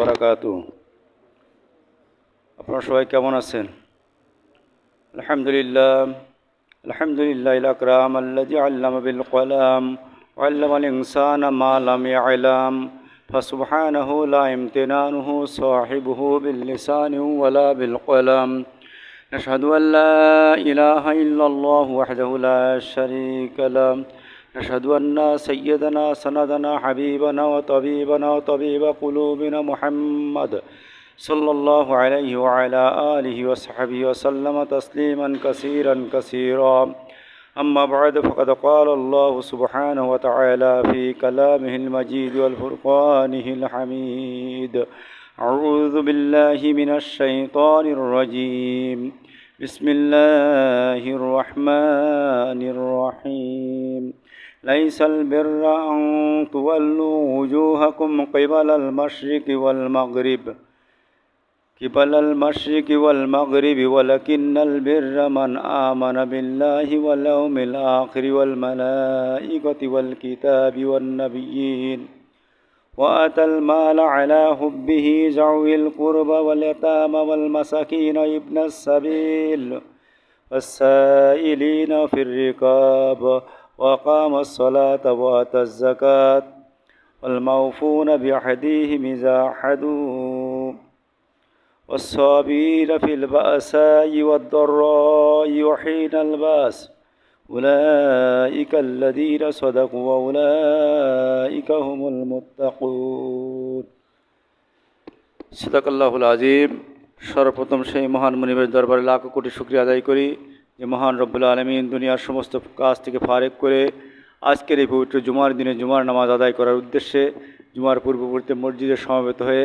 বারাকাতু আপনারা সবাই কেমন আছেন আলহামদুলিল্লাহ আলহামদুলিল্লাহ আকরাম আল্লাজি আল্লাম বিল কলাম আল্লাম আল ইনসান মালাম আলাম فسبحانه لا امتنانه صاحبه باللسان ولا بالقلم نشهد أن لا إله إلا الله وحده لا شريك له نشهد أن سيدنا، سندنا، حبيبنا وطبيبنا وطبيب قلوبنا محمد صلى الله عليه وعلى آله وصحبه وسلم تسليما كثيرا كثيرا. أما بعد، فقد قال الله سبحانه وتعالى في كلامه المجيد والفرقانه الحميد أعوذ بالله من الشيطان الرجيم. بسم الله الرحمن الرحيم. ليس البر أن تولوا وجوهكم قبل المشرق والمغرب. قبل المشرق والمغرب ولكن البر من آمن بالله واليوم الآخر والملائكة والكتاب والنبيين وأتى المال على حبه ذوي القربى واليتامى والمساكين ابن السبيل والسائلين في الرقاب. وقام الصلاة وآتى الزكاة والموفون بعهدهم إذا عهدوا والصابرين في البأساء والضراء وحين الباس أولئك الذين صدقوا وأولئك هم المتقون صدق الله العظيم সর্বপ্রথম সেই মহান মনিবের দরবারে লাখ কোটি শুক্রিয়া আদায় করি যে মহান রব্বুল আলমিন দুনিয়ার সমস্ত কাজ থেকে ফারেক করে আজকের এই পবিত্র জুমার দিনে জুমার নামাজ আদায় করার উদ্দেশ্যে জুমার পূর্ববর্তী মসজিদে সমবেত হয়ে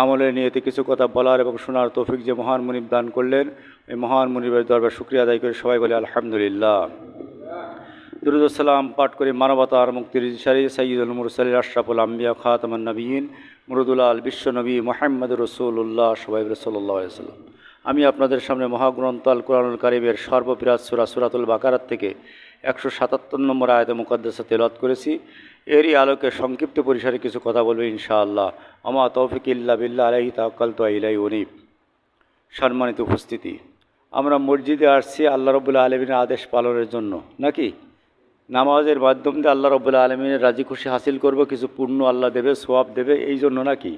আমলের নিয়েতে কিছু কথা বলার এবং শোনার তৌফিক যে মহান মনিব দান করলেন এই মহান মনিবের দরবার শুক্রিয়া আদায় করে সবাই বলে আলহামদুলিল্লাহ। দুরুদুসালাম পাঠ করে মানবতার মুক্তির সারি সঈদুল মুরসালির আশরাফুল আম্বিয়া খাতামান নবীন মুরুদুল্লাহ বিশ্ব নবী মোহাম্মদ রসুল্লাহ সবাই রসল্লাহ সাল্লাম আমি আপনাদের সামনে মহাগ্রন্থ আল কোরআনুল কারিমের সর্ববিরাজ সুরা সুরাতুল বাকারাত থেকে একশো সাতাত্তর নম্বর আয়ত মুকদ্দাসা তেলত করেছি। এরই আলোকে সংক্ষিপ্ত পরিসরে কিছু কথা বলবে ইনশাআল্লাহ। আমা তৌফিক ইল্লা বিল্লা আলাহি তাকাল তো ইলাই উনিব। সম্মানিত উপস্থিতি, আমরা মসজিদে আসছি আল্লাহ রবুল্লা আলমিনের আদেশ পালনের জন্য, নাকি? নামাজের মাধ্যম দিয়ে আল্লাহ রবুল্লা আলমিনের রাজি খুশি হাসিল করব, কিছু পূর্ণ আল্লাহ দেবে সোয়াব দেবে, এই জন্য নাকি?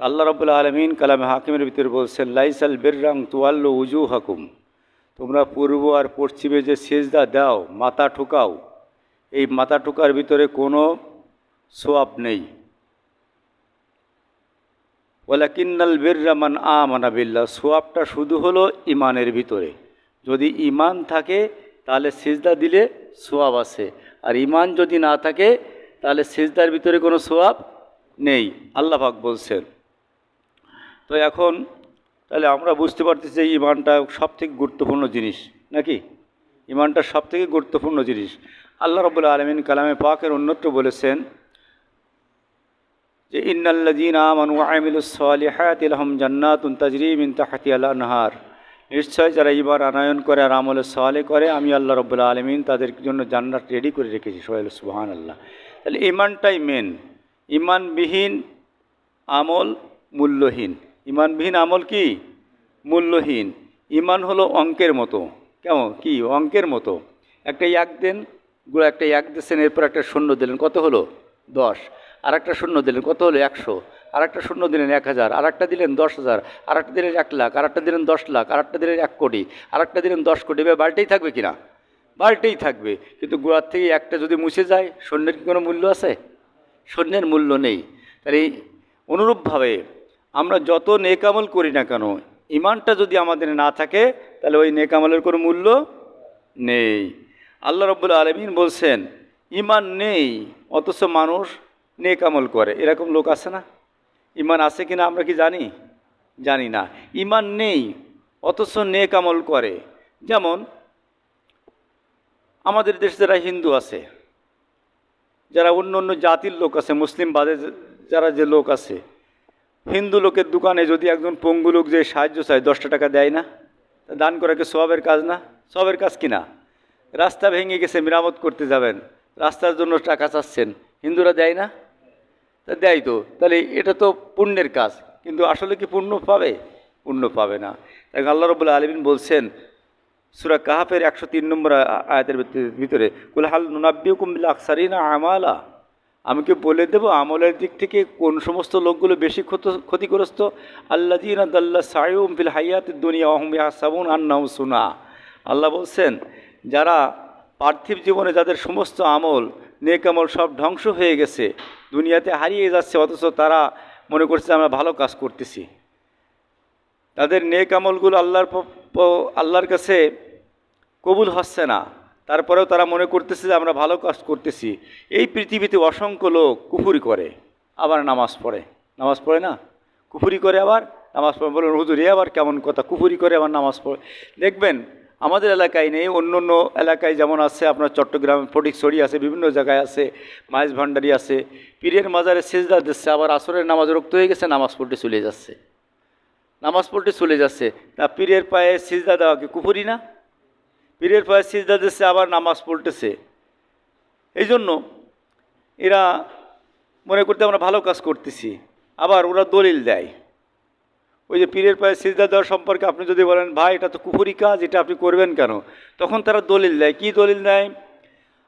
আল্লাহ রবুল্লা আলমিন কালামে হাকিমের ভিতরে বলছেন, লাইসাল বেররাং তুয়াল্লো উজু হাকুম তোমরা পূর্ব আর পশ্চিমে যে সেজদা দাও, মাথা ঠুকাও, এই মাথা ঠুকার ভিতরে কোনো সোয়াব নেই। ওলাকিন্নাল বেররামান আমানা বিল্লা সোয়াবটা শুধু হলো ইমানের ভিতরে। যদি ইমান থাকে, তাহলে সেজদা দিলে সোয়াব আছে। আর ইমান যদি না থাকে, তাহলে সেজদার ভিতরে কোনো সোয়াব নেই। আল্লাহ পাক বলছেন তো এখন তাহলে আমরা বুঝতে পারতেছি যে ইমানটা সব থেকে গুরুত্বপূর্ণ জিনিস, নাকি? ইমানটা সব থেকে গুরুত্বপূর্ণ জিনিস। আল্লাহ রবুল্লা আলমিন কালামে পাকের অন্যত্র বলেছেন যে ইন্নাল্লাদিন আমানু আমিলুসলিহাত ইলহম জান্নাতুন তাজরিম ইন তাহাতি আল্লাহ নাহার নিশ্চয় যারা ইবার আনায়ন করে আর আমলে সলে করে, আমি আল্লাহ রব্বুল্লা আলমিন তাদের জন্য জান্নাত রেডি করে রেখেছি সোহেল সুহান আল্লাহ তাহলে ইমানটাই মেন ইমানবিহীন আমল মূল্যহীন। ইমানবিহীন আমল কি? মূল্যহীন। ইমান হলো অঙ্কের মতো। কেমন? কি? অঙ্কের মতো। একটা এক দেন, গুলো একটা এক দিচ্ছেন, এরপর একটা শূন্য দিলেন, কত হলো? দশ। আর একটা শূন্য দিলেন, কত হলো? একশো। আর একটা শূন্য দিলেন এক হাজার। আর একটা দিলেন দশ হাজার। আর একটা দিলেন এক লাখ। আর একটা দিলেন দশ লাখ। আর একটা দিলেন এক কোটি। আর একটা দিলেন দশ কোটি। এবার বাড়িতেই থাকবে কিনা? বাড়িতেই থাকবে। কিন্তু গোড়ার থেকে একটা যদি মুছে যায়, সৈন্যের কি কোনো মূল্য আছে? সৈন্যের মূল্য নেই। তাহলে অনুরূপভাবে আমরা যত নেকামল করি না কেন, ইমানটা যদি আমাদের না থাকে, তাহলে ওই নেকামলের কোনো মূল্য নেই। আল্লাহ রব্বুল আলমিন বলছেন, ইমান নেই, অথচ মানুষ নেকামল করে। এরকম লোক আছে না? ইমান আছে কিনা আমরা কি জানি? জানি না। ইমান নেই, অথচ নেকামল করে। যেমন, আমাদের দেশে যারা হিন্দু আছে, যারা অন্য অন্য জাতির লোক আছে, মুসলিম বাদে যারা যে লোক আছে হিন্দু লোকের দোকানে যদি একজন পঙ্গু লোক যে সাহায্য চায়, দশটা টাকা দেয় না দান করা কি সবের কাজ না? সবের কাজ কিনা রাস্তা ভেঙে গেছে, মেরামত করতে যাবেন, রাস্তার জন্য টাকা চাচ্ছেন, হিন্দুরা দেয় না? তা দেয় তো, তাহলে এটা তো পুণ্যের কাজ, কিন্তু আসলে কি পুণ্য পাবে? পুণ্য পাবে না। তাই আল্লাহ রবুল্লা আলমিন বলছেন, সুরা কাহাফের একশো তিন নম্বর আয়াতের ভিতরে কুলহাল নুনাব্বিউ কুমিল্লা আকসারিনা আমালা। আমি কি বলে দেব, আমলের দিক থেকে কোন সমস্ত লোকগুলো বেশি ক্ষত, ক্ষতিগ্রস্ত? আল্লাহ দিন আদাল্লা সায়ুম ফিল হাইয়াত দুনিয়া অহম সাবুন আন্নাউ সুনা। আল্লাহ বলছেন, যারা পার্থিব জীবনে যাদের সমস্ত আমল, নেক আমল সব ধ্বংস হয়ে গেছে, দুনিয়াতে হারিয়ে যাচ্ছে, অথচ তারা মনে করছে আমরা ভালো কাজ করতেছি। তাদের নেক আমলগুলো আল্লাহর আল্লাহর কাছে কবুল হচ্ছে না। তারপরেও তারা মনে করতেছে যে আমরা ভালো কাজ করতেছি। এই পৃথিবীতে অসংখ্য লোক কুফুরি করে, আবার নামাজ পড়ে। নামাজ পড়ে না? কুফুরি করে আবার নামাজ পড়ে। বলুন, হুজুর আবার কেমন কথা? কুফুরি করে আবার নামাজ পড়ে। দেখবেন, আমাদের এলাকায় নেই, অন্য অন্য এলাকায় যেমন আছে, আপনার চট্টগ্রাম, ফটিকছড়ি আছে, বিভিন্ন জায়গায় আছে, মাইজ ভান্ডারি আছে। পীরের মাজারে সেজদা দিচ্ছে, আবার আসরের নামাজ রক্ত হয়ে গেছে, নামাজ পড়তে চলে যাচ্ছে। নামাজ পড়তে চলে যাচ্ছে। তা পীরের পায়ে সিজদা দেওয়া কি কুফুরি না? পীরের পায়ে সিজদা দিচ্ছে আবার নামাজ পড়তেছে। এই জন্য এরা মনে করতে আমরা ভালো কাজ করতেছি, আবার ওরা দলিল দেয়। ওই যে পীরের পায়ে সিজদা দেওয়া সম্পর্কে আপনি যদি বলেন, ভাই, এটা তো কুফুরি কাজ, এটা আপনি করবেন কেন? তখন তারা দলিল দেয়। কি দলিল দেয়?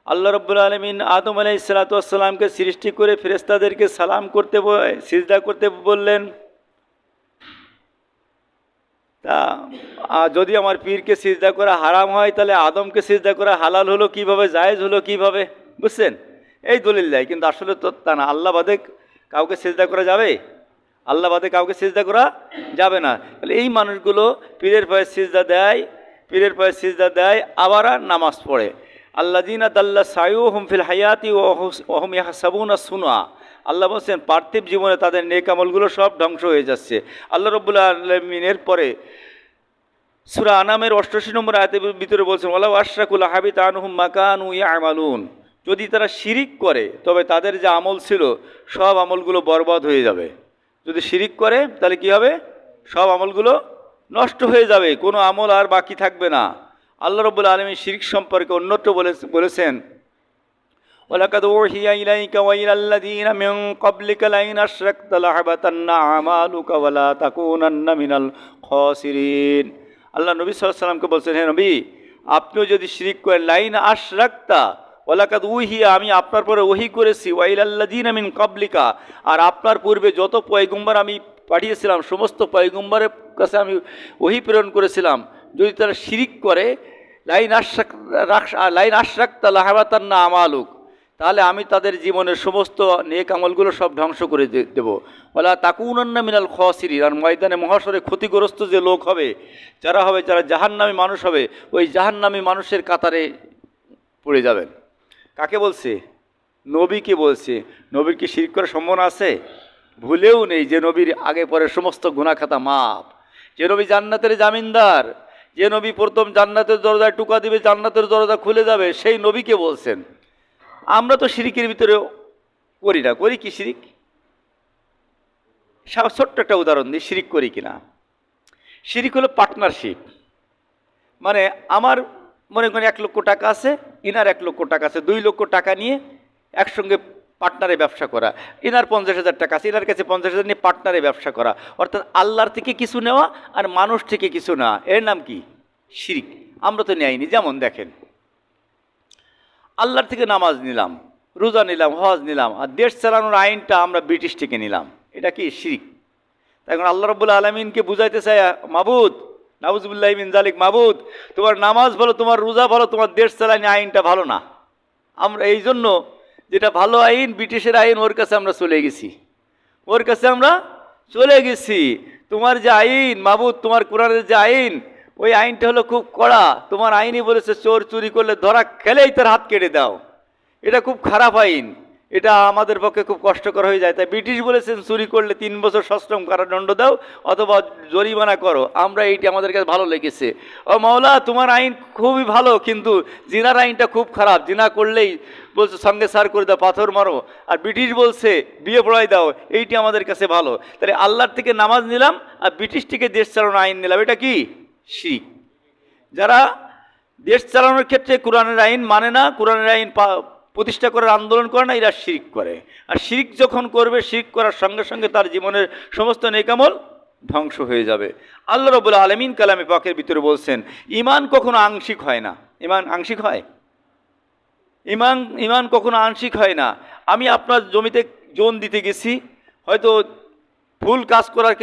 আল্লাহ রব্বুল আলমিন আদম আলাই সালাতামকে সৃষ্টি করে ফেরেস্তাদেরকে সালাম করতে সিজদা করতে বললেন তা যদি আমার পীরকে সিজদা করা হারাম হয়, তাহলে আদমকে সিজদা করা হালাল হলো কীভাবে, জায়েজ হলো কীভাবে? বুঝছেন? এই দলিল দেয়, কিন্তু আসলে তো তা না, আল্লাহ বাদে কাউকে সিজদা করা যাবে? আল্লাহ বাদে কাউকে সিজদা করা যাবে না। তাহলে এই মানুষগুলো পীরের পায়ে সিজদা দেয়, পীরের পায়ে সিজদা দেয়, আবার নামাজ পড়ে। আল্লাহ দিনা দাল্লা সায়ু হুমফিল হায়াতি ওহম ইয়াহসাবুনা সুনা আল্লাহ বলছেন, পার্থিব জীবনে তাদের নেক আমলগুলো সব ধ্বংস হয়ে যাচ্ছে। আল্লাহ রব্বুল্লা আলমিনের পরে সুরা আনামের অষ্টাশি নম্বর আয়াতের ভিতরে বলছেন ওলা আশরাকুল হাবিত আনহুম মাকানু ইয়ামালুন। যদি তারা শিরিক করে, তবে তাদের যে আমল ছিল, সব আমলগুলো বরবাদ হয়ে যাবে। যদি শিরিক করে, তাহলে কি হবে? সব আমলগুলো নষ্ট হয়ে যাবে, কোনো আমল আর বাকি থাকবে না। আল্লাহ রব্বুল আলমী শিরিক সম্পর্কে অন্যত্র বলে বলেছেন ولقد أوحي إليك وإلى الذين من قبلك لئن أشركت لحبطن أعمالك ولا تكونن من الخاسرين আল্লাহ নবী সাল্লাল্লাহু সাল্লামকে বলছেন হে নবী আপনিও যদি শিরিক করেন লাইন আশরাক্তা ওয়ালাকাদ উহিয়া আমি আপনার পরে ওহি করেছি ওয়াইলাল্লাদিন মিন কাবলিকা আর আপনার পূর্বে যত পয়গম্বর আমি পাঠিয়েছিলাম সমস্ত পয়গম্বরের কাছে আমি ওহি প্রেরণ করেছিলাম যদি তারা শিরিক করে লাইন আশরাক রাখ- লাইন আশরাক্তা লাহাবাতান্না আমালুক তাহলে আমি তাদের জীবনের সমস্ত নেক আমলগুলো সব ধ্বংস করে দেব। বলা তাকুনান্না মিনাল খসিরি আর ময়দানে মহাশরে ক্ষতিগ্রস্ত যে লোক হবে, যারা হবে, যারা জাহান্নামী মানুষ হবে, ওই জাহান্নামী মানুষের কাতারে পড়ে যাবেন। কাকে বলছে? নবীকে বলছে। নবীর কি শিরিক করার সম্ভাবনা আছে? ভুলেও নেই যে নবীর আগে পরে সমস্ত গুণাখাতা মাপ যে নবী জান্নাতের জামিনদার, যে নবী প্রথম জান্নাতের দরজায় টুকা দিবে, জান্নাতের দরজা খুলে যাবে, সেই নবীকে বলছেন। আমরা তো শিরিকের ভিতরে করি না। করি কি শিরিক? সা- ছোট্ট একটা উদাহরণ দিই, শিরিক করি কিনা? শিরিক হলো পার্টনারশিপ মানে আমার মনে করেন এক লক্ষ টাকা আছে, ইনার এক লক্ষ টাকা আছে, দুই লক্ষ টাকা নিয়ে একসঙ্গে পার্টনারে ব্যবসা করা। ইনার পঞ্চাশ হাজার টাকা আছে, ইনার কাছে পঞ্চাশ হাজার নিয়ে পার্টনারে ব্যবসা করা। অর্থাৎ আল্লাহর থেকে কিছু নেওয়া আর মানুষ থেকে কিছু নেওয়া। এর নাম কি? শিরিক। আমরা তো নেয়নি, যেমন দেখেন। আল্লাহর থেকে নামাজ নিলাম, রোজা নিলাম, হজ নিলাম, আর দেশ চালানোর আইনটা আমরা ব্রিটিশ থেকে নিলাম। এটা কি শিরিক? তাই এখন আল্লাহ রব্বুল আলমিনকে বুঝাইতে চাই, মাবুদ নাবুজবুল্লাহ মিন জালিক মাবুদ, তোমার নামাজ ভালো, তোমার রোজা ভালো, তোমার দেশ চালানি আইনটা ভালো না। আমরা এই জন্য যেটা ভালো আইন, ব্রিটিশের আইন, ওর কাছে আমরা চলে গেছি। ওর কাছে আমরা চলে গেছি। তোমার যে আইন, মাবুদ, তোমার কোরআনের যে আইন ওই আইনটা হলো খুব কড়া। তোমার আইনই বলেছে, চোর চুরি করলে ধরা খেলেই তার হাত কেটে দাও। এটা খুব খারাপ আইন। এটা আমাদের পক্ষে খুব কষ্টকর হয়ে যায়। তাই ব্রিটিশ বলেছেন, চুরি করলে তিন বছর সশ্রম কারাদণ্ড দাও অথবা জরিমানা করো। আমরা এইটি আমাদের কাছে ভালো লেগেছে। ও মাওলা, তোমার আইন খুবই ভালো, কিন্তু জিনার আইনটা খুব খারাপ। জিনা করলেই বলছে, সঙ্গে সার করে দাও, পাথর মারো। আর ব্রিটিশ বলছে, বিয়ে পড়াই দাও। এইটি আমাদের কাছে ভালো। তাহলে আল্লাহর থেকে নামাজ নিলাম আর ব্রিটিশ থেকে দেশ চালানোর আইন নিলাম। এটা কি? শিখ। যারা দেশ চালানোর ক্ষেত্রে কোরআনের আইন মানে না, কোরআনের আইন প্রতিষ্ঠা করার আন্দোলন করে না, এরা শিরিক করে। আর শিরিক যখন করবে, শিরিক করার সঙ্গে সঙ্গে তার জীবনের সমস্ত নেকামল ধ্বংস হয়ে যাবে। আল্লাহ রবুল্লা আলমিন কালামে পাকের ভিতরে বলছেন ইমান কখনো আংশিক হয় না। ইমান আংশিক হয়? ইমান ইমান কখনো আংশিক হয় না। আমি আপনার জমিতে জোন দিতে গেছি, হয়তো ফুল কাজ করার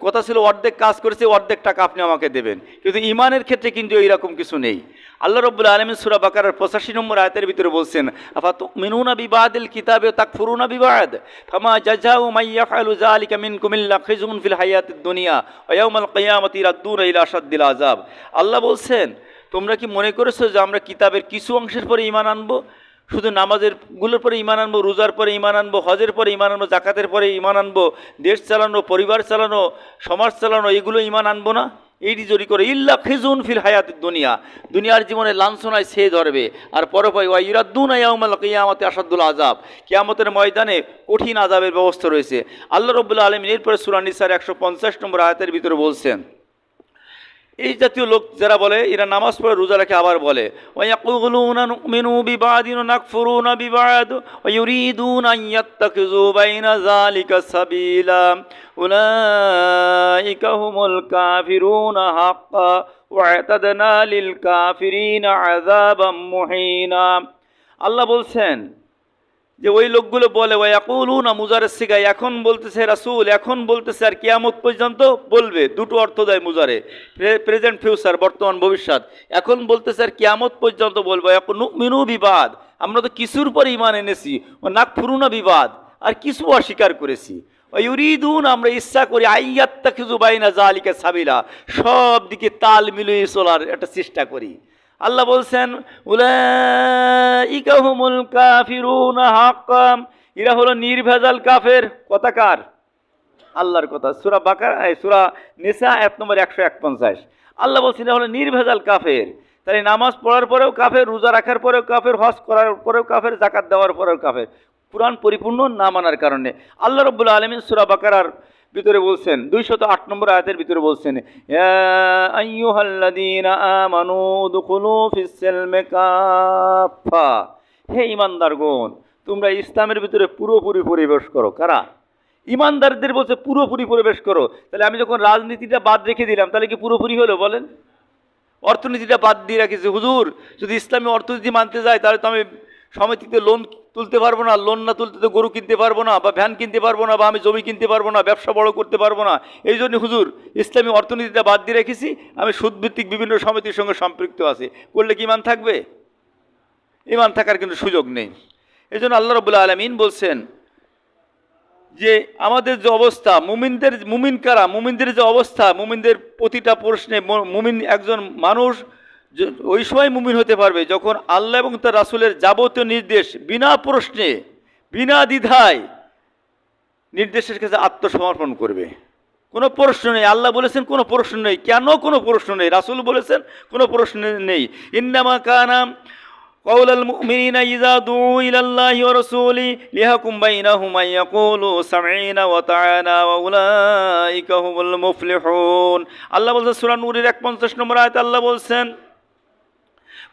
কথা- ছিল, অর্ধেক কাজ করেছে, অর্ধেক টাকা আপনি আমাকে দেবেন। কিন্তু ইমানের ক্ষেত্রে কিন্তু এইরকম কিছু নেই। আল্লাহ রব্বুল আলমিন সুরা বাকার পঁচাশি নম্বর আয়তের ভিতরে বলছেন আফা মিনুনা বিবাদিল কিতাবে তাক ফুরুনা বিবাদ? ফামা জাজাউ মাইয়া ফালু জালিকা মিন কুমিল্লা খিজুন ফিল হায়াতিদ দুনিয়া ওয়াউমাল কিয়ামতি রাদ্দুন ইলা আশাদ্দিল আযাব। আল্লাহ বলছেন, তোমরা কি মনে করেছ যে আমরা কিতাবের কিছু অংশের পরে ইমান আনব? শুধু নামাজেরগুলোর পরে ইমান আনব, রোজার পরে ইমান আনব, হজের পরে ইমান আনব, জাকাতের পরে ইমান আনব, দেশ চালানো, পরিবার চালানো, সমাজ চালানো, এগুলো ইমান আনব না। এইটি জড়ি করে, ইল্লা খেজুন ফিল হায়াত দুনিয়া। দুনিয়ার জীবনে লাঞ্ছনায় সে ধরবে। আর পরপাই ওয়া ইরাদ্দুন ইয়াউমাল কিয়ামতে আসাদুল আজাব কিয়ামতের ময়দানে কঠিন আজাবের ব্যবস্থা রয়েছে। আল্লাহ রব্বুল্লা আলমিন এরপরে সুরানিসার একশো পঞ্চাশ নম্বর আয়াতের ভিতরে বলছেন এই জাতীয় লোক যারা বলে এরা নামাজ পড়ে রোজা রাখে আবার বলে আল্লাহ বলছেন যে ওই লোকগুলো বলে ওই একুলু না মুজারের সিগাই এখন বলতেছে রাসুল, এখন বলতেছে আর কিয়ামত পর্যন্ত বলবে। দুটো অর্থ দেয় মুজারে। প্রেজেন্ট ফিউচার, বর্তমান ভবিষ্যৎ। এখন বলতেছে আর কিয়ামত পর্যন্ত বলব এখন মিনু বিবাদ। আমরা তো কিছুর পর ইমান এনেছি ও নাক ফুরুনা বিবাদ, আর কিছু অস্বীকার করেছি। ওই ইউরিদুন, আমরা ইচ্ছা করি আইয়াত্তা কিছু বাইনা জালিকা সাবিলা, সব দিকে তাল মিলিয়ে চলার একটা চেষ্টা করি। আল্লাহ বলছেন উলাইকাহুমুল কাফিরুনা হাক্কাম। এরা হলো নির্ভেজাল কাফের। কথাকার আল্লাহর কথা। সুরা বাকার সুরা নিসা এক নম্বর একশো এক পঞ্চাশ আল্লাহ বলছেন, এরা হলো নির্ভেজাল কাফের। তাই নামাজ পড়ার পরেও কাফের, রোজা রাখার পরেও কাফের, হজ করার পরেও কাফের জাকাত দেওয়ার পরেও কাফের। কোরআন পরিপূর্ণ না মানার কারণে। আল্লাহ রব্বুল্লা আলমিন সুরা বাকারার ভিতরে বলছেন, দুইশত আট নম্বর আয়াতের ভিতরে বলছেন হে ইমানদারগণ তোমরা ইসলামের ভিতরে পুরোপুরি পরিবেশ করো। কারা? ইমানদারদের বলছে, পুরোপুরি প্রবেশ করো। তাহলে আমি যখন রাজনীতিটা বাদ রেখে দিলাম, তাহলে কি পুরোপুরি হলো বলেন? অর্থনীতিটা বাদ দিয়ে রাখিছে হুজুর, যদি ইসলামী অর্থনীতি মানতে যায়, তাহলে তো আমি সমিতিতে লোন তুলতে পারব না লোন না তুলতে তো গরু কিনতে পারব না, বা ভ্যান কিনতে পারব না, বা আমি জমি কিনতে পারব না, ব্যবসা বড় করতে পারব না। এই জন্য হুজুর, ইসলামী অর্থনীতিটা বাদ দিয়ে রেখেছি, আমি সুদভিত্তিক বিভিন্ন সমিতির সঙ্গে সম্পৃক্ত আছি। করলে কি ইমান থাকবে? ইমান থাকার কিন্তু সুযোগ নেই। এই জন্য আল্লাহ রবুল্লা আলমিন বলছেন যে, আমাদের যে অবস্থা, মুমিনদের, মুমিন কারা? মুমিনদের যে অবস্থা, মুমিনদের প্রতিটা প্রশ্নে মুমিন একজন মানুষ ওই সময় মুমিন হতে পারবে যখন আল্লাহ এবং তার রাসূলের যাবতীয় নির্দেশ বিনা প্রশ্নে বিনা দ্বিধায় নির্দেশের কাছে আত্মসমর্পণ করবে কোনো প্রশ্ন নেই আল্লাহ বলেছেন কোনো প্রশ্ন নেই কেন কোনো প্রশ্ন নেই রাসূল বলেছেন কোনো প্রশ্ন নেই ইন্নামা কানাম قول المؤمنين إذا دعوا إلى الله ورسوله ليحكم بينهم أن يقولوا سمعنا وطعنا وأولئك هم المفلحون আল্লাহ বলছেন সূরা নূরের 51 নম্বর আয়াতে আল্লাহ বলছেন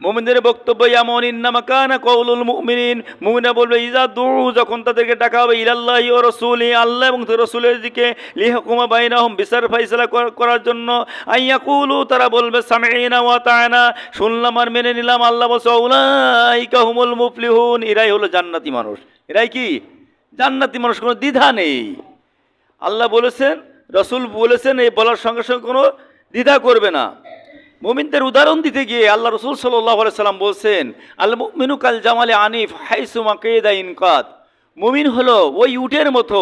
মুমিনদের বক্তব্য এমন, ইন্নামা কানা কওলুল মুমিনিন। মুমিনা বলবে ইজা দু যখন তাদেরকে ডাকা হবে, ইলাল্লাহি ওয়া রাসূলি, আল্লাহ এবং রাসূলের দিকে লিহকুমা বাইনাহুম বিচার ফয়সালা কর- করার জন্য আইয়াকুলু তারা বলবে, সামিনা ওয়া তাআনা শুনলাম আর মেনে নিলাম, আল্লাহ বলছে, উলাইকা হুমুল মুফলিহুন। এরাই হলো জান্নাতি মানুষ। এরাই কি? জান্নাতি মানুষ, কোনো দ্বিধা নেই। আল্লাহ বলেছেন, রসুল বলেছেন, এই বলার সঙ্গে সঙ্গে কোনো দ্বিধা করবে না। মুমিনদের উদাহরণ দিতে গিয়ে আল্লাহ রসুল সাল্লাহ সাল্লাম বলছেন, আল মুমিনু কাল জামালে আনিফ হাইসুমা কেদা ইনকাত। মুমিন হলো ওই উটের মতো,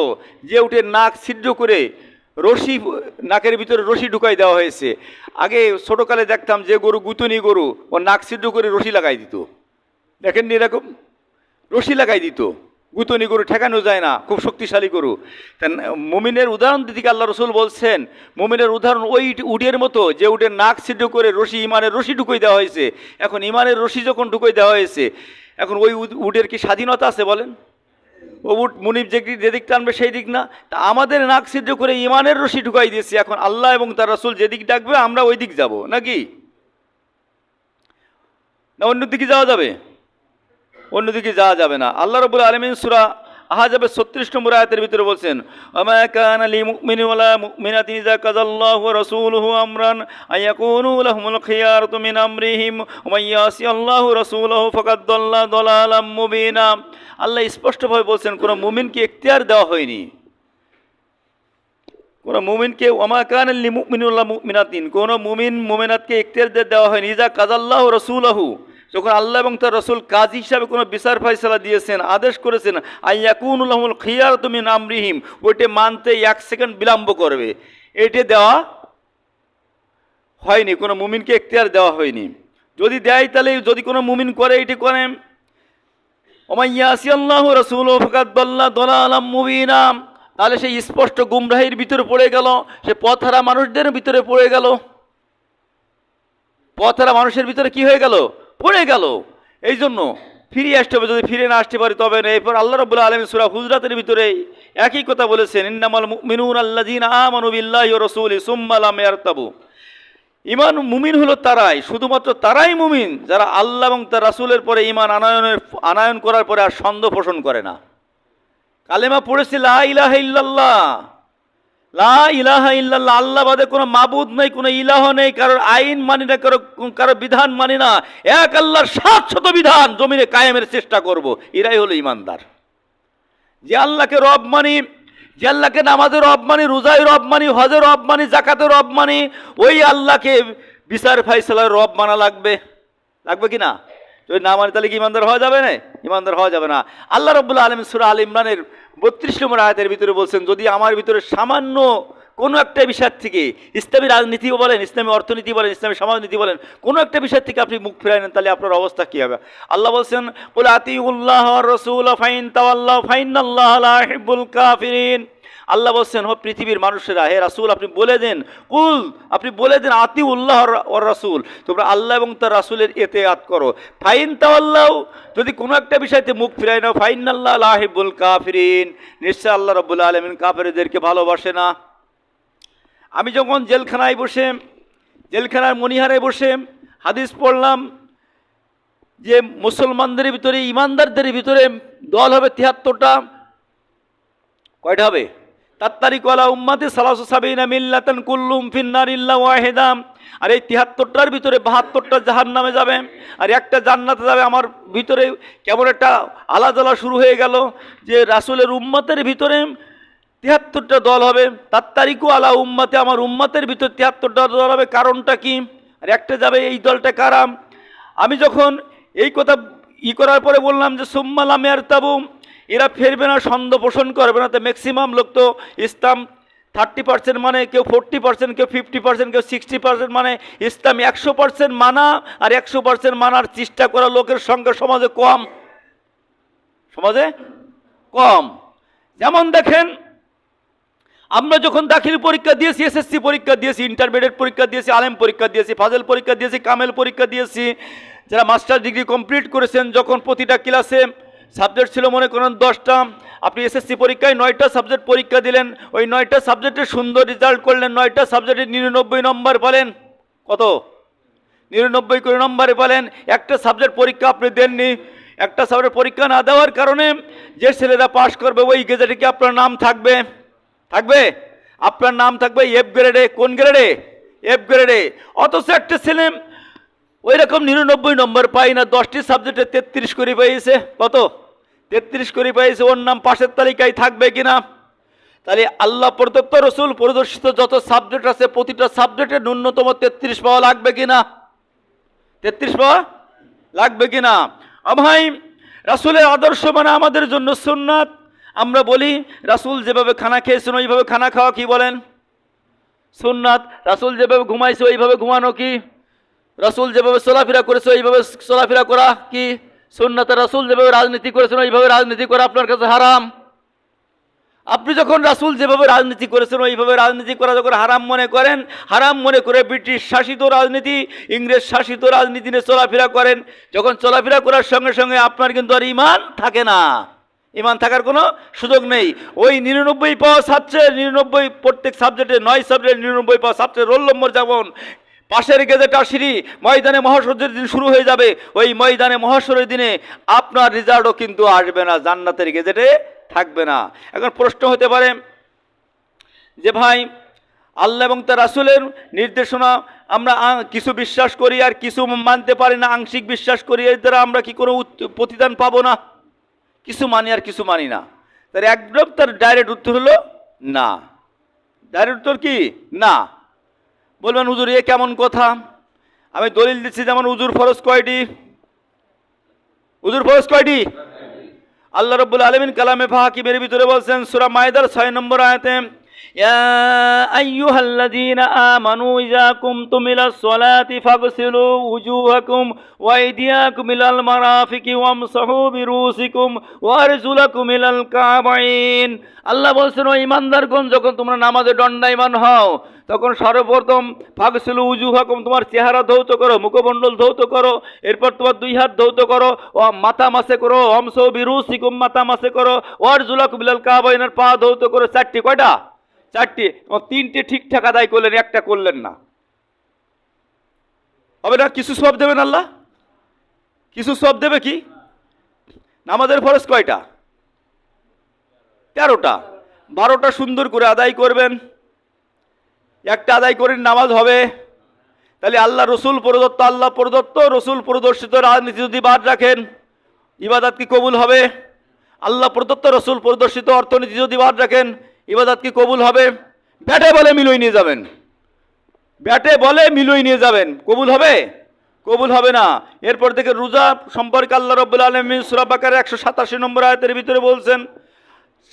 যে উটের নাক ছিদ্র করে রশি, নাকের ভিতরে রশি ঢুকাই দেওয়া হয়েছে। আগে ছোটোকালে দেখতাম যে গরু গুতনি গরু ও নাক ছিদ্র করে রশি লাগাই দিত। দেখেননি এরকম? রশি লাগাই দিত। গুতনি গরু ঠেকানো যায় না, খুব শক্তিশালী গরু। মুমিনের উদাহরণ দিদিকে আল্লাহ রসুল বলছেন, মুমিনের উদাহরণ ওই উডের মতো যে উডের নাক ছিদ্র করে রশি, ইমানের রশি ঢুকই দেওয়া হয়েছে। এখন ইমানের রশি যখন ঢুকই দেওয়া হয়েছে, এখন ওই উটের কি স্বাধীনতা আছে বলেন? ও উট মুনিব যে যেদিক টানবে সেই দিক না। তা আমাদের নাক ছিদ্র করে ইমানের রশি ঢুকাই দিয়েছে, এখন আল্লাহ এবং তার রসুল যেদিক ডাকবে, আমরা ওই দিক যাব, নাকি? না, অন্য দিকে যাওয়া যাবে? অন্যদিকে যাওয়া যাবে না। আল্লাহ রবুল আলমিন সুরা আহাজাবের ছত্রিশ নম্বর আয়াতের ভিতরে বলছেন কান মুকমিন আমরান আমরিহিম আল্লাহু স্পষ্টভাবে বলছেন, কোনো মুমিনকে এখতিয়ার দেওয়া হয়নি। কোনো মুমিনকে ওমা কান আলী মুকমিনুল্লাহ মুকমিনাতিন কোনো মুমিন মুমিনাতকে এখতিয়ার দেওয়া হয়নি। কাজাল্লাহ রসুলাহু যখন আল্লাহ এবং তার রসুল কাজ হিসাবে কোনো বিচার ফয়সলা দিয়েছেন, আদেশ করেছেন আইয়াকুনুল্লাহুল খিয়ার তুমি নামরিহিম ওইটা মানতে এক সেকেন্ড বিলম্ব করবে। এটি দেওয়া হয়নি, কোনো মুমিনকে এখতিয়ার দেওয়া হয়নি। যদি দেয় তাহলে যদি কোনো মুমিন করে এটি করে। দোলা মুবিনাম তাহলে সেই স্পষ্ট গুমরাহির ভিতরে পড়ে গেল, সে পথহারা মানুষদের ভিতরে পড়ে গেল। পথহারা মানুষের ভিতরে কি হয়ে গেল? পড়ে গেল। এই জন্য ফিরে আসতে হবে, যদি ফিরে না আসতে পারি তবে না। এরপর আল্লাহ রবুল্লা আলম সুরা হুজরাতের ভিতরে একই কথা বলেছেন, ইন্নামাল মিনুন ওয়া রাসূলি সুম্মা লাম ইয়ারতাবু। ইমান মুমিন হলো তারাই, শুধুমাত্র তারাই মুমিন যারা আল্লাহ এবং তার রাসূলের পরে ইমান আনায়নের, আনায়ন করার পরে আর সন্দেহ পোষণ করে না। কালেমা পড়েছে, লা ইলাহা ইল্লাল্লাহ। লা ইলাহা ইল্লাল্লাহ, আল্লাহ বাদে কোনো মাবুদ নেই, কোনো ইলাহ নেই, কারোর আইন মানি না, কারও কারও বিধান মানি না। এক আল্লাহর সাত শত বিধান জমিনে কায়েমের চেষ্টা করব। এরাই হলো ইমানদার। যে আল্লাহকে রব মানি, যে আল্লাহকে নামাজের রব মানি, রোজায় রব মানি হজের রব মানি জাকাতের রব মানি, ওই আল্লাহকে বিচার ফাইসালার রব মানা লাগবে। লাগবে কি না? যদি না মানে তাহলে কি ইমানদার হওয়া যাবে না? ইমানদার হওয়া যাবে না। আল্লাহ রব্বুল্লা আলম সুরা আল ইমরানের বত্রিশ নম্বর আয়াতের ভিতরে বলছেন, যদি আমার ভিতরে সামান্য কোনো একটা বিষয় থেকে ইসলামী রাজনীতি বলেন, ইসলামী অর্থনীতি বলেন, ইসলামী সমাজনীতি বলেন, কোনো একটা বিষয় থেকে আপনি মুখ ফিরাই নেন, তাহলে আপনার অবস্থা কী হবে? আল্লাহ বলছেন বলে আতি উল্লাহ রসুল, ফাইন তাওয়াল্লাহ ফাইন আল্লাহ কাফিরিন। আল্লাহ বলছেন, ও পৃথিবীর মানুষেরা, হে রাসুল, আপনি বলে দেন। কুল, আপনি বলে দেন আতি উল্লাহ ওর রাসুল। তোমরা আল্লাহ এবং তার রাসুলের এতে আত করো। ফাইন তাওয়াল্লাহ যদি কোনো একটা বিষয়তে মুখ ফিরাই নাও ফাইন আল্লাহ লাহিবুল কাফিরিন। নিশ্চয় আল্লাহ রব্বুল আলমিন কাফেরদেরকে ভালোবাসে না। আমি যখন জেলখানায় বসে, জেলখানার মনিহারে বসে হাদিস পড়লাম যে মুসলমানদের ভিতরে, ইমানদারদের ভিতরে দল হবে তিয়াত্তরটা। কয়টা হবে? তাত্তারিক ওয়ালা উম্মাতে সালাসু সাবিনা মিল্লাতান কুল্লুম ফিন্নার ইল্লা ওয়াহিদাম আর এই তিয়াত্তরটার ভিতরে বাহাত্তরটা জাহান নামে যাবে। আর একটা জান্নাতে যাবে। আমার ভিতরে কেমন একটা আলাদা শুরু হয়ে গেল যে রাসুলের উম্মতের ভিতরে তিয়াত্তরটা দল হবে। তার আলা উম্মাতে আমার উম্মাতের ভিতর তিয়াত্তরটা দল হবে। কারণটা কি? আর একটা যাবে এই দলটা কারাম আমি যখন এই কথা ই করার পরে বললাম যে সোম্মালামে আর তাবু এরা ফেরবে না সন্দেহ পোষণ করবে না। তো ম্যাক্সিমাম লোক তো ইসলাম থার্টি পার্সেন্ট মানে কেউ ফোরটি পার্সেন্ট কেউ ফিফটি পার্সেন্ট কেউ সিক্সটি পার্সেন্ট মানে। ইসলাম একশো পার্সেন্ট মানা আর একশো পার্সেন্ট মানার চেষ্টা করা লোকের সংখ্যা সমাজে কম। সমাজে কম। যেমন দেখেন, আমরা যখন দাখিল পরীক্ষা দিয়েছি এসএসসি পরীক্ষা দিয়েছি ইন্টারমিডিয়েট পরীক্ষা দিয়েছি, আলেম পরীক্ষা দিয়েছি, ফাজেল পরীক্ষা দিয়েছি, কামেল পরীক্ষা দিয়েছি, যারা মাস্টার ডিগ্রি কমপ্লিট করেছেন, যখন প্রতিটা ক্লাসে সাবজেক্ট ছিল মনে করেন দশটা। আপনি এসএসসি পরীক্ষায় নয়টা সাবজেক্ট পরীক্ষা দিলেন, ওই নয়টা সাবজেক্টে সুন্দর রেজাল্ট করলেন, নয়টা সাবজেক্টে নিরানব্বই নম্বর পেলেন। কত? নিরানব্বই করে নম্বরে পেলেন। একটা সাবজেক্ট পরীক্ষা আপনি দেননি। একটা সাবজেক্ট পরীক্ষা না দেওয়ার কারণে যে ছেলেরা পাশ করবে ওই গেজেটে কি আপনার নাম থাকবে? থাকবে? আপনার নাম থাকবে এফ গ্রেডে কোন গ্রেডে এফ গ্রেডে অথচ একটা ছেলে ওই রকম নিরানব্বই নম্বর পাই না, দশটি সাবজেক্টে তেত্রিশ করে পেয়েছে। কত? তেত্রিশ করে পেয়েছে, ওর নাম পাশের তালিকায় থাকবে কিনা? তাহলে আল্লাহ প্রদত্ত রসুল প্রদর্শিত যত সাবজেক্ট আছে, প্রতিটা সাবজেক্টে ন্যূনতম তেত্রিশ পাওয়া লাগবে কিনা? তেত্রিশ পাওয়া লাগবে কিনা? ভাই রাসুলের আদর্শ মানে আমাদের জন্য সুন্নাত। আমরা বলি, রাসুল যেভাবে খানা খেয়েছেন, ওইভাবে খানা খাওয়া কি বলেন? সুন্নাত। রাসুল যেভাবে ঘুমাইছে, ওইভাবে ঘুমানো কি? রাসুল যেভাবে চলাফেরা করেছে, এইভাবে চলাফেরা করা কি সুন্নাতে? রাসুল যেভাবে রাজনীতি করেছেন ওইভাবে রাজনীতি করা আপনার কাছে হারাম? আপনি যখন রাসুল যেভাবে রাজনীতি করেছেন ওইভাবে রাজনীতি করা যখন হারাম মনে করেন, হারাম মনে করে ব্রিটিশ শাসিত রাজনীতি, ইংরেজ শাসিত রাজনীতি নিয়ে চলাফেরা করেন, যখন চলাফেরা করার সঙ্গে সঙ্গে আপনার কিন্তু আর ইমান থাকে না। ইমান থাকার কোনো সুযোগ নেই। ওই নিরানব্বই পাওয়া ছাত্রের, নিরানব্বই প্রত্যেক সাবজেক্টে নয় সাবজেক্ট নিরানব্বই পাওয়া ছাত্রের রোল নম্বর যেমন পাশের গেজেটা সিঁড়ি ময়দানে মহাসরের দিন শুরু হয়ে যাবে। ওই ময়দানে মহাসরের দিনে আপনার রেজাল্টও কিন্তু আসবে না, জান্নাতের গেজেটে থাকবে না। এখন প্রশ্ন হতে পারে যে ভাই, আল্লাহ এবং তার রাসুলের নির্দেশনা আমরা কিছু বিশ্বাস করি আর কিছু মানতে পারি না, আংশিক বিশ্বাস করি, এর দ্বারা আমরা কি কোনো প্রতিদান পাবো না? কিছু মানি আর কিছু মানি না। তার একদম তার ডাইরেক্ট উত্তর হলো না। ডাইরেক্ট উত্তর কি? না। বলবেন হুজুর এ কেমন কথা? আমি দলিল দিচ্ছি যেমন উজুর ফরজ কয়টি? উজুর ফরজ কয়টি? আল্লাহ রব্বুল আলমিন কালামে ফাহাকিমের ভিতরে বলছেন সুরা মায়দার ছয় নম্বর আয়াতে يا أيها الذين آمنوا إذا قمتم إلى الصلاة فاغسلوا وجوهكم وأيديكم إلى المرافق وامسحوا برؤوسكم وأرجلكم إلى الكعبين আল্লাহ বলছেন ও ইমানদারগণ যখন তোমরা নামাজে দণ্ডায়মান হও তখন সর্বপ্রথম ফাগসিলু উজু হকম তোমার চেহারা ধৌত করো মুখমণ্ডল ধৌত করো এরপর তোমার দুই হাত ধৌত করো ও মাথা মাসে করো অংশ বিরু সিকুম মাথা মাসে করো ওয়ার জুলাক বিলাল কাবাইনের পা ধৌত করো চারটি কয়টা চারটি তিনটে ঠিকঠাক আদায় করলেন, একটা করলেন না। হবে না? কিছু সব দেবেন আল্লাহ? কিছু সব দেবে কি? নামাজের ফরজ কয়টা? তেরোটা। বারোটা সুন্দর করে আদায় করবেন। একটা আদায় করে নামাজ হবে। তাহলে আল্লাহ রসুল প্রদত্ত, আল্লাহ প্রদত্ত, রসুল প্রদর্শিত রাজনীতি যদি বাদ রাখেন, ইবাদাত কি কবুল হবে? আল্লাহ প্রদত্ত, রসুল প্রদর্শিত অর্থনীতি যদি বাদ রাখেন ইবাদত কি কবুল হবে? ব্যাটে বলে মিলই নিয়ে যাবেন। ব্যাটে বলে মিলই নিয়ে যাবেন। কবুল হবে? কবুল হবে না। এরপর থেকে রোজা সম্পর্কে আল্লাহ রব্বুল আলমিন সুরাবাকার একশো সাতাশি নম্বর আয়তের ভিতরে বলছেন,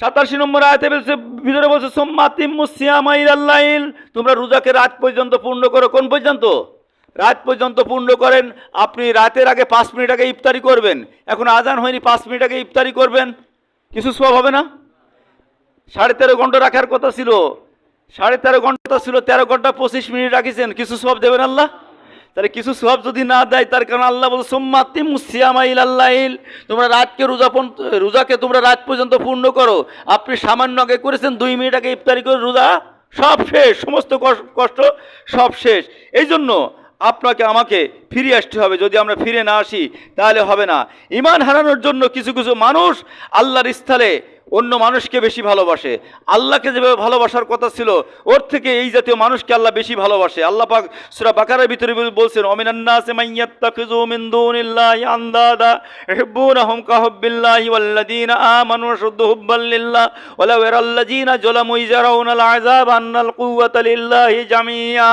সাতাশি নম্বর আয়তে বলছে, ভিতরে বলছে সোম্মাতিম মুসিয়ামাইল আল্লাইল তোমরা রোজাকে রাত পর্যন্ত পূর্ণ করো। কোন পর্যন্ত? রাত পর্যন্ত পূর্ণ করেন। আপনি রাতের আগে পাঁচ মিনিট আগে ইফতারি করবেন। এখন আজান হয়নি, পাঁচ মিনিট আগে ইফতারি করবেন। কিছু সব হবে না? সাড়ে তেরো ঘণ্টা রাখার কথা ছিল। সাড়ে তেরো ঘণ্টা ছিল, তেরো ঘণ্টা পঁচিশ মিনিট রাখিছেন, কিছু সব দেবেন আল্লাহ? তাহলে কিছু সব যদি না দেয়, তার কারণ আল্লাহ বলছে সোম্মাতিম সিয়ামাইল আল্লাহিল তোমরা রাতকে রোজা পর্যন্ত রোজাকে তোমরা রাত পর্যন্ত পূর্ণ করো। আপনি সামান্য আগে করেছেন, দুই মিনিট আগে ইফতারি করে রোজা, সব শেষ, সমস্ত কষ- কষ্ট সব শেষ। এই জন্য আপনাকে, আমাকে ফিরে আসতে হবে। যদি আমরা ফিরে না আসি, তাহলে হবে না। ইমান হারানোর জন্য কিছু কিছু মানুষ আল্লাহর স্থলে অন্য মানুষকে বেশি ভালোবাসে। আল্লাহকে যেভাবে ভালোবাসার কথা ছিল, ওর থেকে এই জাতীয় মানুষকে আল্লাহ বেশি ভালোবাসে। আল্লাহ পাক সূরা বাকারার ভিতরে বলছেন অমিনান্নাসে মাইয়াত্তাখিযু মিন দুনিল্লাহি আন্দাদা ইহিব্বুনাহুম কাহুব্বিল্লাহি ওয়াল্লাযীনা আমানু আশাদ্দু হুব্বান লিল্লাহ ওয়ালাউ ইয়ারাল্লাযীনা যালামু ইযারাউনাল আযাব আন্নাল কুওয়াতা লিল্লাহি জামিয়া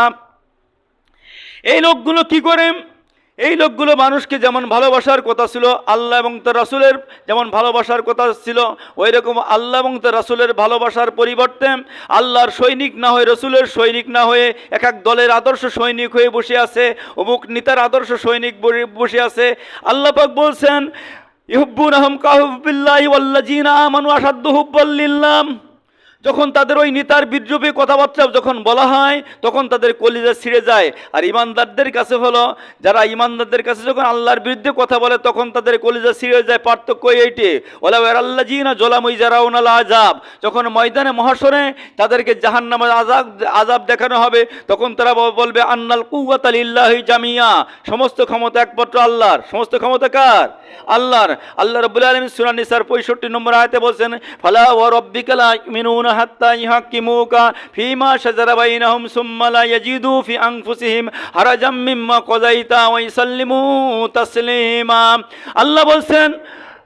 এই লোকগুলো কি করে? এই লোকগুলো মানুষকে যেমন ভালোবাসার কথা ছিল, আল্লাহ এবং তার রাসুলের যেমন ভালোবাসার কথা ছিল ওই রকম আল্লাহ এবং তার রাসুলের ভালোবাসার পরিবর্তে আল্লাহর সৈনিক না হয়ে, রসুলের সৈনিক না হয়ে এক এক দলের আদর্শ সৈনিক হয়ে বসে আছে, অমুক নেতার আদর্শ সৈনিক বসে- আছে। আল্লাহ পাক বলছেন ইহুব্বুন আহম কাহুবিল্লাহি আমানু আশাদ্দু হুব্বাল্লিল্লাহ যখন তাদের ওই নেতার বিদ্রোহী কথাবার্তা যখন বলা হয়, তখন তাদের কলিজা ছিঁড়ে যায়। আর ইমানদারদের কাছে হলো, যারা ইমানদারদের কাছে যখন আল্লাহর বিরুদ্ধে কথা বলে, তখন তাদের কলিজা ছিঁড়ে যায়। পার্থক্য এইটি ওলা আল্লাহ জি না জলামই যারা ওনাল আজাব যখন ময়দানে মহাসনে তাদেরকে জাহান নামের আজাব আজাব দেখানো হবে, তখন তারা বলবে, আন্নাল কুয়াত আলিল্লাহি জামিয়া। সমস্ত ক্ষমতা একমাত্র আল্লাহর। সমস্ত ক্ষমতা কার? আল্লাহর। আল্লাহ রব্বুল আলম সুরান নিসার পঁয়ষট্টি নম্বর আয়তে বলছেন, ফালা ও রব্বিকালা মিনুন হাত্তা ইহাক্কিমুকা ফিমা শাজারা বাইনাহুম সুম্মা লা ইয়াজিদু ফি আনফুসিহিম হারাজাম মিম্মা কযাইতা ওয়া ইসাল্লিমু তাসলিমা। আল্লাহ বলছেন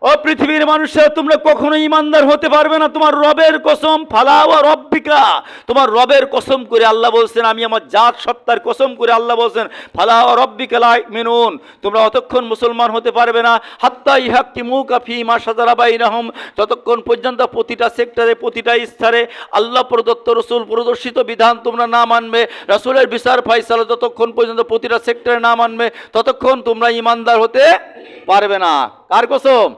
ও পৃথিবীর মানুষের, তোমরা কখনো ইমানদার হতে পারবে না। তোমার রবের কসম, ফালা ও রব্বিকা। তোমার রবের কসম করে আল্লাহ বলছেন, আমি আমার জাত সত্তার কসম করে আল্লাহ বলছেন, ফালা ও রব্বিকা লা মিনুন তোমরা অতক্ষণ মুসলমান হতে পারবে না। হাত্তা ইহাক্কি মুকা ফি মা সাজারা বাইনাহুম। ততক্ষণ পর্যন্ত প্রতিটা সেক্টরে, প্রতিটা স্তরে আল্লাহ প্রদত্ত রসুল, প্রদর্শিত বিধান তোমরা না মানবে। রসুলের বিচার ফাইসালা যতক্ষণ পর্যন্ত প্রতিটা সেক্টরে না মানবে, ততক্ষণ তোমরা ইমানদার হতে পারবে না। কার কসম?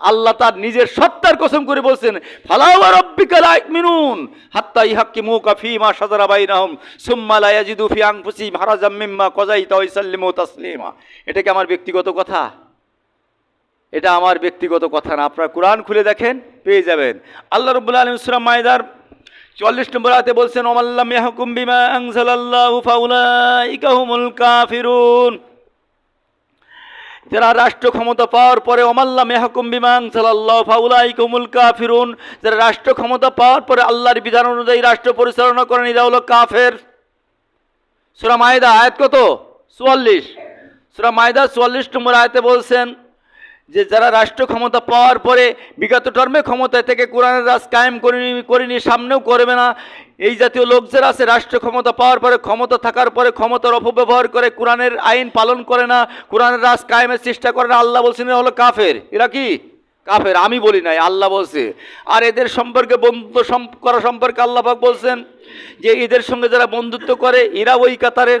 আল্লাহ তার নিজের সত্তার কসম করে বলছেন ফালাওয়া লাইক মিনুন সুম্মা এটা কি আমার ব্যক্তিগত কথা? এটা আমার ব্যক্তিগত কথা না। আপনারা কোরআন খুলে দেখেন, পেয়ে যাবেন। আল্লাহ রব্বুল আলম সুরা মায়দার চল্লিশ নম্বর আয়াতে বলছেন ওমাল্লাম ইয়াহকুম বিমা আনজালাল্লাহু ফাউলাইকা যারা রাষ্ট্র ক্ষমতা পাওয়ার পরে অমাল্লা মেহকুম বিমান সাল্লাহ ফাউলাই কুমুল কাফিরুন, যারা রাষ্ট্র ক্ষমতা পাওয়ার পরে আল্লাহর বিধান অনুযায়ী রাষ্ট্র পরিচালনা করেন, এরা হলো কাফের। সুরা মায়দা, আয়াত কত? চুয়াল্লিশ। সুরা মায়দা চুয়াল্লিশ নম্বর আয়াতে বলছেন যে, যারা রাষ্ট্র ক্ষমতা পাওয়ার পরে বিগত টর্মে ক্ষমতায় থেকে কোরআনের রাজ কায়েম করিনি করিনি, সামনেও করবে না এই জাতীয় লোক যারা আছে, রাষ্ট্র ক্ষমতা পাওয়ার পরে, ক্ষমতা থাকার পরে, ক্ষমতার অপব্যবহার করে, কোরআনের আইন পালন করে না, কোরআনের রাজ কায়েমের চেষ্টা করে না, আল্লাহ বলছেন হলো কাফের। এরা কি? কাফের। আমি বলি নাই, আল্লাহ বলছে। আর এদের সম্পর্কে বন্ধুত্ব করা সম্পর্কে আল্লাহ বলছেন যে, এদের সঙ্গে যারা বন্ধুত্ব করে, এরা ওই কাতারের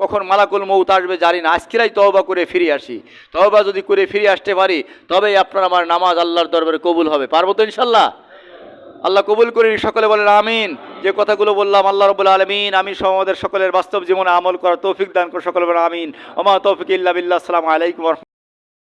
কখন মালাকুল মৌত আসবে জানি না। আজকেরাই তহবা করে ফিরে আসি। তহবা যদি করে ফিরে আসতে পারি, তবেই আপনার আমার নামাজ আল্লাহর দরবারে কবুল হবে। পারব তো ইনশাল্লাহ? আল্লাহ কবুল করি সকলে বলেন আমিন। যে কথাগুলো বললাম, আল্লাহ রবুল্লা আলমিন, আমি সমাদের সকলের বাস্তব জীবনে আমল করার তৌফিক দান করে সকলে বলেন আমিন। আমার তৌফিক ইল্লা সালাম আলাইকুম।